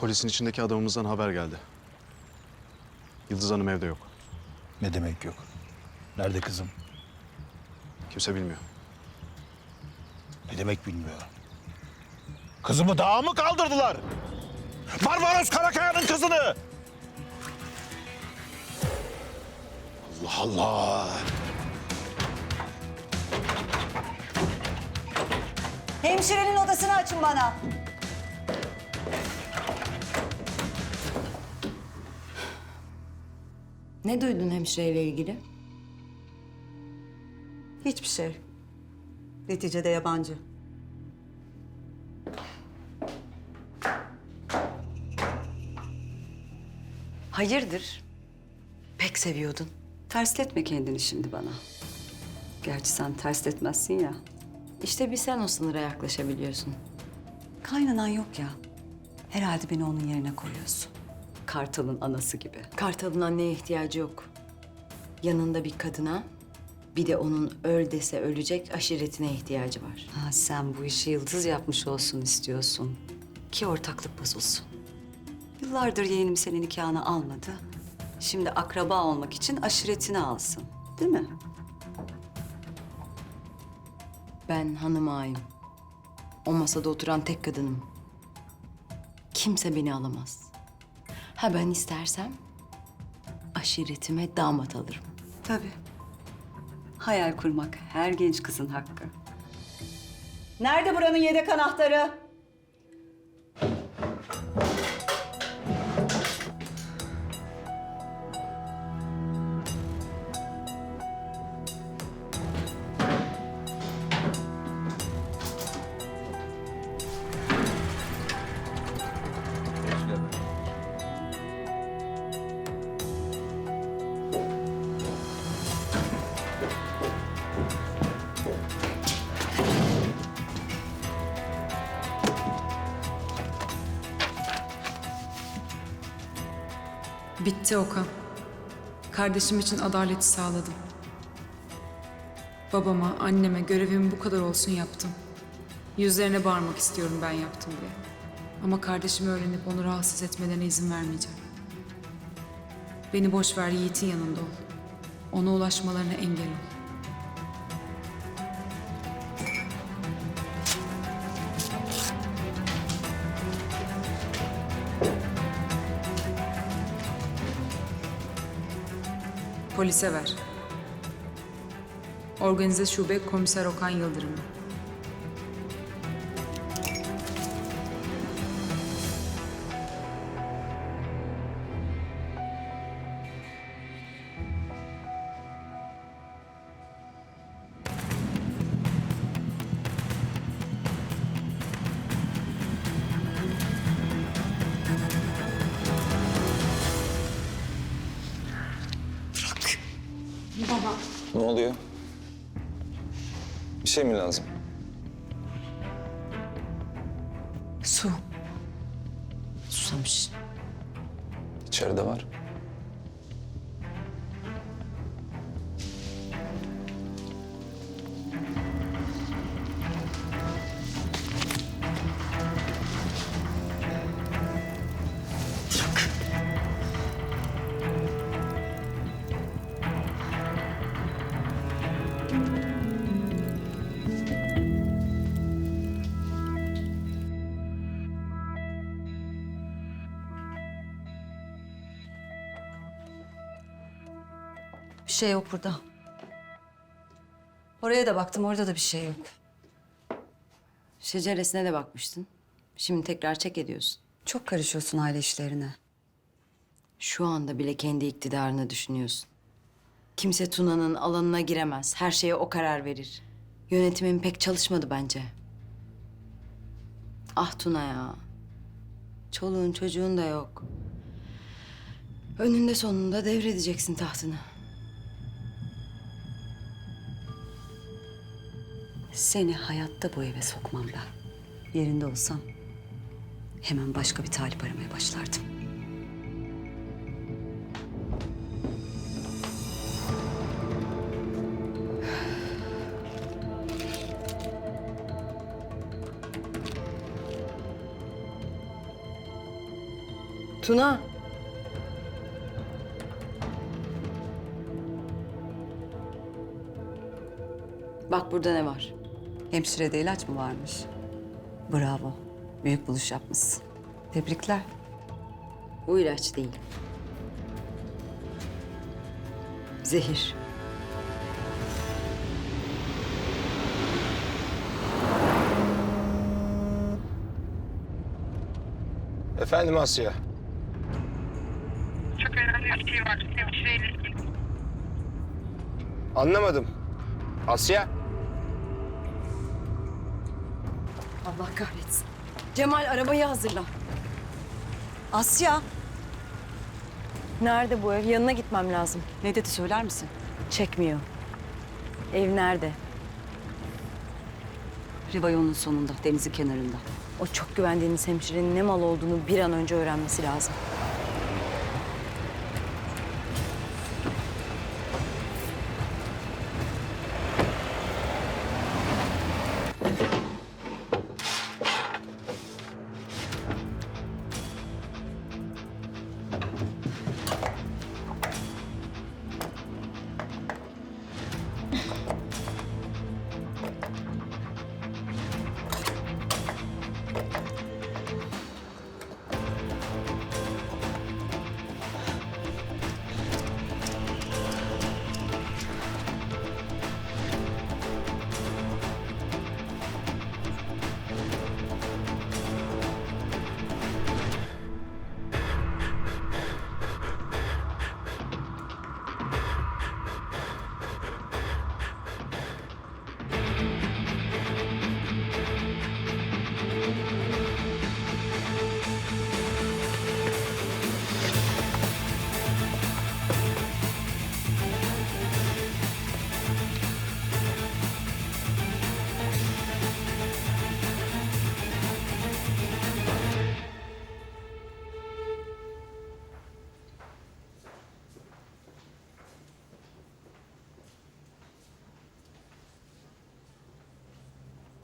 Polisin içindeki adamımızdan haber geldi. Yıldız Hanım evde yok. Ne demek yok? Nerede kızım? Kimse bilmiyor. Ne demek bilmiyor. Kızımı dağa mı kaldırdılar? Barbaros Karakaya'nın kızını! Allah Allah! Hemşirenin odasını açın bana. Ne duydun hemşireyle ilgili? Hiçbir şey. Neticede yabancı. Hayırdır? Pek seviyordun. Tersletme kendini şimdi bana. Gerçi sen tersletmezsin ya. İşte bir sen o sınıra yaklaşabiliyorsun. Kaynanan yok ya. Herhalde beni onun yerine koyuyorsun. Kartal'ın anası gibi. Kartal'ın anneye ihtiyacı yok. Yanında bir kadına, bir de onun öl dese ölecek aşiretine ihtiyacı var. Ha, sen bu işi yıldız yapmış olsun istiyorsun. Ki ortaklık bozulsun. Yıllardır yeğenim senin nikahını almadı. Şimdi akraba olmak için aşiretini alsın. Değil mi? Ben hanım ağayım. O masada oturan tek kadınım. Kimse beni alamaz. Ha ben istersem aşiretime damat alırım. Tabii. Hayal kurmak her genç kızın hakkı. Nerede buranın yedek anahtarı? Bitti Okan. Kardeşim için adaleti sağladım. Babama, anneme görevim bu kadar olsun yaptım. Yüzlerine bağırmak istiyorum ben yaptım diye. Ama kardeşimi öğrenip onu rahatsız etmelerine izin vermeyeceğim. Beni boş ver Yiğit'in yanında ol. Ona ulaşmalarına engel ol. Polise ver. Organize Şube Komiser Okan Yıldırım. Ne oluyor? Bir şey mi lazım? Su. Susamış. İçeride var. Şey yok burada. Oraya da baktım, orada da bir şey yok. Şeceresine de bakmıştın. Şimdi tekrar çek ediyorsun. Çok karışıyorsun aile işlerine. Şu anda bile kendi iktidarını düşünüyorsun. Kimse Tuna'nın alanına giremez. Her şeye o karar verir. Yönetimin pek çalışmadı bence. Ah Tuna ya. Çoluğun çocuğun da yok. Önünde sonunda devredeceksin tahtını. Seni hayatta bu eve sokmam ben. Yerinde olsam hemen başka bir talip aramaya başlardım. Tuna. Bak burada ne var? Hemşirede ilaç mı varmış? Bravo. Büyük buluş yapmışsın. Tebrikler. Bu ilaç değil. Zehir. Efendim Asya. Çok önemli bir şey var. Hemşireyle. Anlamadım. Asya. Allah kahretsin. Cemal arabayı hazırla. Asya. Nerede bu ev? Yanına gitmem lazım. Ne dedi söyler misin? Çekmiyor. Ev nerede? Riva yolunun sonunda, denizin kenarında. O çok güvendiğiniz hemşirenin ne mal olduğunu bir an önce öğrenmesi lazım.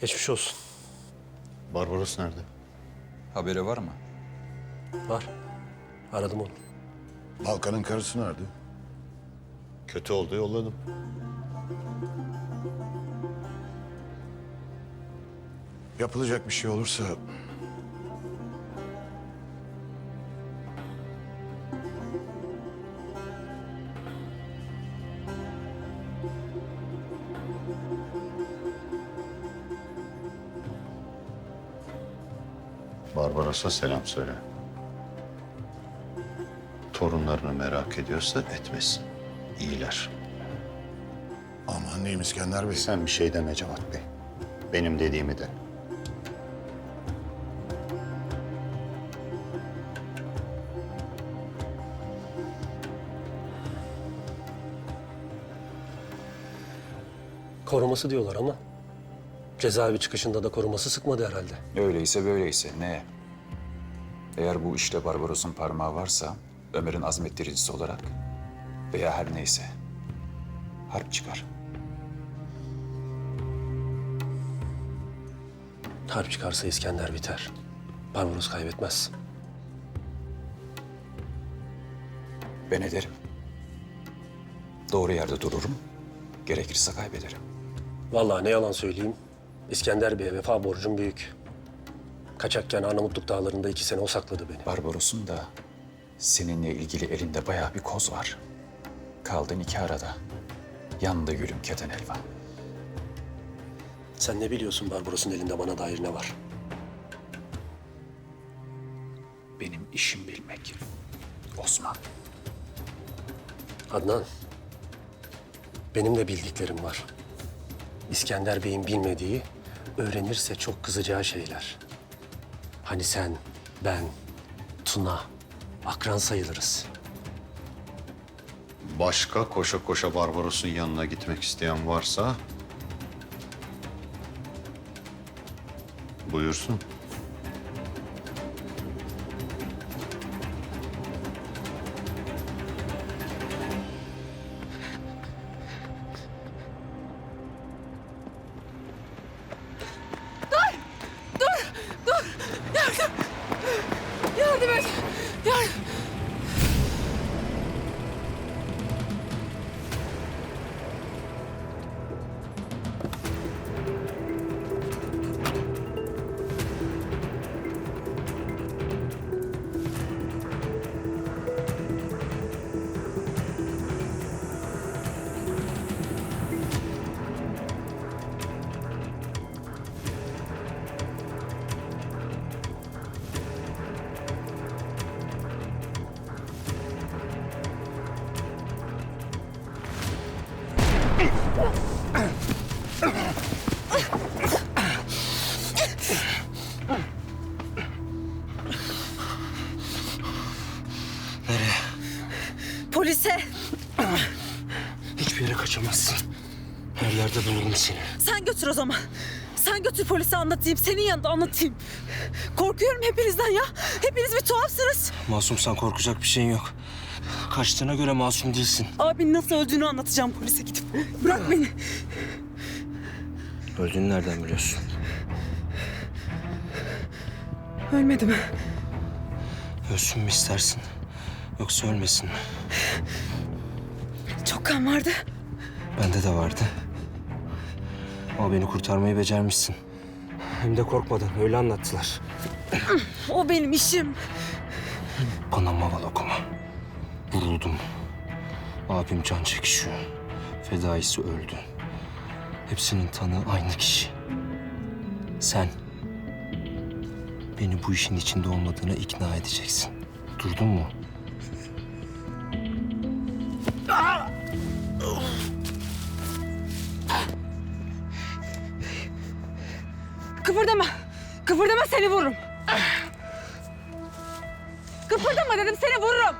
Geçmiş olsun. Barbaros nerede? Haberi var mı? Var. Aradım onu. Balkan'ın karısı nerede? Kötü oldu yolladım. Yapılacak bir şey olursa Barbaros'a selam söyle. Torunlarını merak ediyorsa etmesin. İyiler. aman diyeyim İskender Bey. Sen bir şey deme Cevat Bey. Benim dediğimi de. Koruması diyorlar ama cezaevi çıkışında da koruması sıkmadı herhalde. Öyleyse böyleyse ne? Eğer bu işte Barbaros'un parmağı varsa Ömer'in azmettiricisi olarak veya her neyse harp çıkar. Harp çıkarsa İskender biter. Barbaros kaybetmez. Ben ederim. Doğru yerde dururum. Gerekirse kaybederim. Vallahi ne yalan söyleyeyim. İskender Bey'e vefa borcum büyük. Kaçakken Arnavutluk dağlarında iki sene o sakladı beni. Barbaros'un da seninle ilgili elinde bayağı bir koz var. Kaldın iki arada. Yandı gülüm keten elvan. Sen ne biliyorsun Barbaros'un elinde bana dair ne var? Benim işim bilmek. Osman. Adnan, benim de bildiklerim var. İskender Bey'in bilmediği, öğrenirse çok kızacağı şeyler. Hani sen, ben, Tuna, akran sayılırız. Başka koşa koşa Barbaros'un yanına gitmek isteyen varsa... Buyursun. Yerde bulurum seni. Sen götür o zaman. Sen götür polise anlatayım. Senin yanında anlatayım. Korkuyorum hepinizden ya. Hepiniz bir tuhafsınız. Masumsan korkacak bir şeyin yok. Kaçtığına göre masum değilsin. Abinin nasıl öldüğünü anlatacağım polise gidip. Bırak beni. Öldüğünü nereden biliyorsun? Ölmedi mi? Ölsün mü istersin? Yoksa ölmesin mi? Çok kan vardı. Bende de vardı. Ama beni kurtarmayı becermişsin. Hem de korkmadan öyle anlattılar. O benim işim. Bana maval okuma. Vuruldum. Abim can çekişiyor. Fedaisi öldü. Hepsinin tanığı aynı kişi. Sen beni bu işin içinde olmadığına ikna edeceksin. Duydun mu? Seni vururum.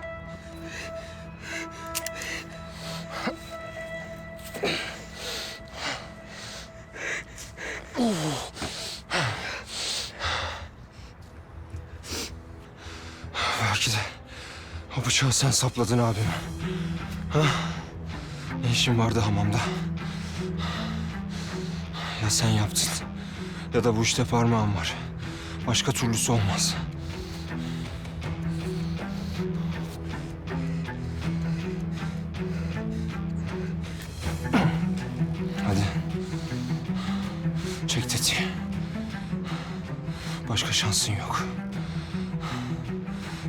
Belki de o bıçağı sen sapladın abime. Ha? Ne işin vardı hamamda? Ya sen yaptın ya da bu işte parmağın var. Başka türlüsü olmaz. Çek tetiği. Başka şansın yok.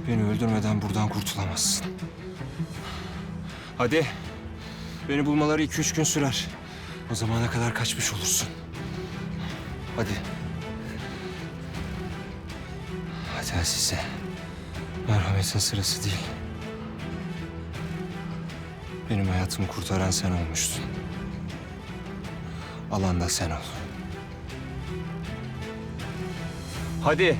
Beni öldürmeden buradan kurtulamazsın. Hadi. Beni bulmaları iki üç gün sürer. O zamana kadar kaçmış olursun. Hadi. Hadi Azize. Merhametin sırası değil. Benim hayatımı kurtaran sen olmuştun. Alan da sen ol. Hadi.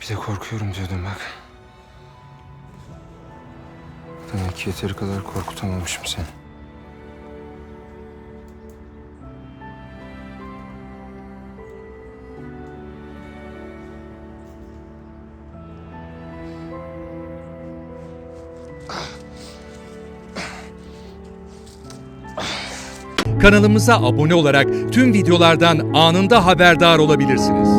Bir de korkuyorum diyordum bak. Demek ki yeteri kadar korkutamamışım seni. Kanalımıza abone olarak tüm videolardan anında haberdar olabilirsiniz.